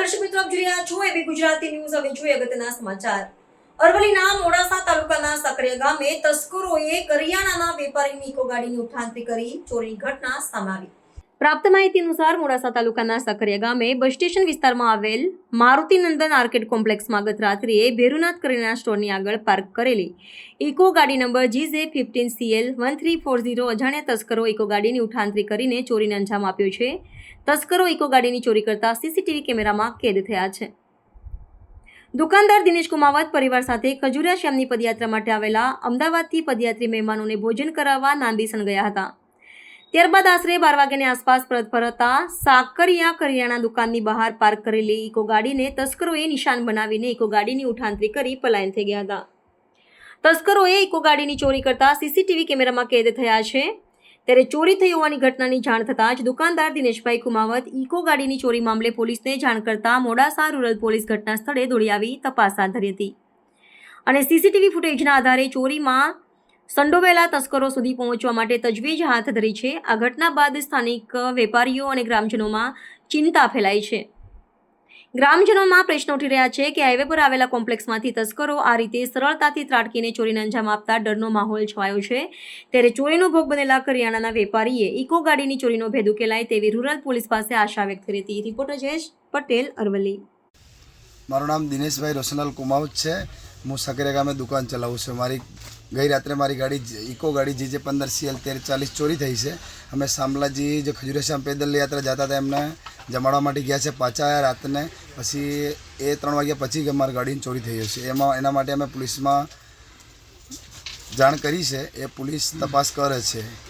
રહ્યા છો એબી ગુજરાતી ન્યૂઝ. હવે જોઈએ અગત્યના સમાચાર. અરવલ્લીના મોડાસા તાલુકાના સકરિયા ગામે તસ્કરોએ કરિયાણાના વેપારીની ઇકો ગાડીની ઉઠાંતરી કરી. ચોરીની ઘટના સામે પ્રાપ્ત માહિતી અનુસાર મોડાસા તાલુકાના સકરિયા ગામે બસ સ્ટેશન વિસ્તારમાં આવેલ મારુતિનંદન આર્કેડ કોમ્પ્લેક્સમાં ગત રાત્રિએ ભેરુનાથ કરિયાણા સ્ટોરની આગળ પાર્ક કરેલી ઇકો ગાડી નંબર જે fifteen CL one three four zero અજાણ્યા તસ્કરો ઇકો ગાડીની ઉઠાંતરી કરીને ચોરીને અંજામ આપ્યો છે. તસ્કરો ઇકો ગાડીની ચોરી કરતા સીસીટીવી કેમેરામાં કેદ થયા છે. દુકાનદાર દિનેશ કુમાવત પરિવાર સાથે ખજુરિયા શ્યામની પદયાત્રા માટે આવેલા અમદાવાદથી પદયાત્રી મહેમાનોને ભોજન કરાવવા નાંદીસણ ગયા હતા. ત્યારબાદ આશરે બાર વાગ્યાની આસપાસ પરત ફરતા સાકરિયા કરિયાણા દુકાનની બહાર પાર્ક કરેલી ઇકો ગાડીને તસ્કરોએ નિશાન બનાવીને ઇકો ગાડીની ઉઠાંતરી કરી પલાયન થઈ ગયા હતા. તસ્કરોએ ઇકો ગાડીની ચોરી કરતા સીસીટીવી કેમેરામાં કેદ થયા છે. ત્યારે ચોરી થઈ હોવાની ઘટનાની જાણ થતાં જ દુકાનદાર દિનેશભાઈ કુમાવત ઇકો ગાડીની ચોરી મામલે પોલીસને જાણ કરતા મોડાસા રૂરલ પોલીસ ઘટના સ્થળે દોડી આવી તપાસ હાથ ધરી હતી. અને સીસીટીવી ફૂટેજના આધારે ચોરીમાં સંડોવેલા તસ્કરો સુધી પહોંચવા માટે તજવીજ હાથ ધરી છે. આ ઘટના બાદ સ્થાનિક વેપારીઓ અને ગ્રામજનોમાં ચિંતા ફેલાઈ છે. ગ્રામજનોમાં પ્રશ્ન ઉઠી રહ્યા છે કે હાઈવે પર આવેલા કોમ્પ્લેક્સમાંથી તસ્કરો આ રીતે સરળતાથી ત્રાટકીને ચોરીને અંજામ આપતા ડરનો માહોલ છવાયો છે. ત્યારે ચોરીનો ભોગ બનેલા કરિયાણાના વેપારીએ ઇકો ગાડીની ચોરીનો ભેદ ઉકેલાય તેવી રૂરલ પોલીસ પાસે આશા વ્યક્ત કરી હતી. રિપોર્ટર જયેશ પટેલ અરવલ્લી. મારું નામ દિનેશભાઈ રોશનલાલ કુમાવત છે. હું સકરે ગામે દુકાન ચલાવું છું. મારી ગઈ રાત્રે મારી ગાડી ઇકો ગાડી જે જે પંદર સીએલ તેર ચાલીસ ચોરી થઈ છે. અમે શામલાજી જે ખજુરેશ્યામ પેદલ યાત્રા જતા હતા, એમને જમાડવા માટે ગયા છે પાછા આવ્યા રાતને. પછી એ ત્રણ વાગ્યા પછી અમારી મારી ગાડીની ચોરી થઈ છે. એમાં એના માટે અમે પોલીસમાં જાણ કરી છે. એ પોલીસ તપાસ કરે છે.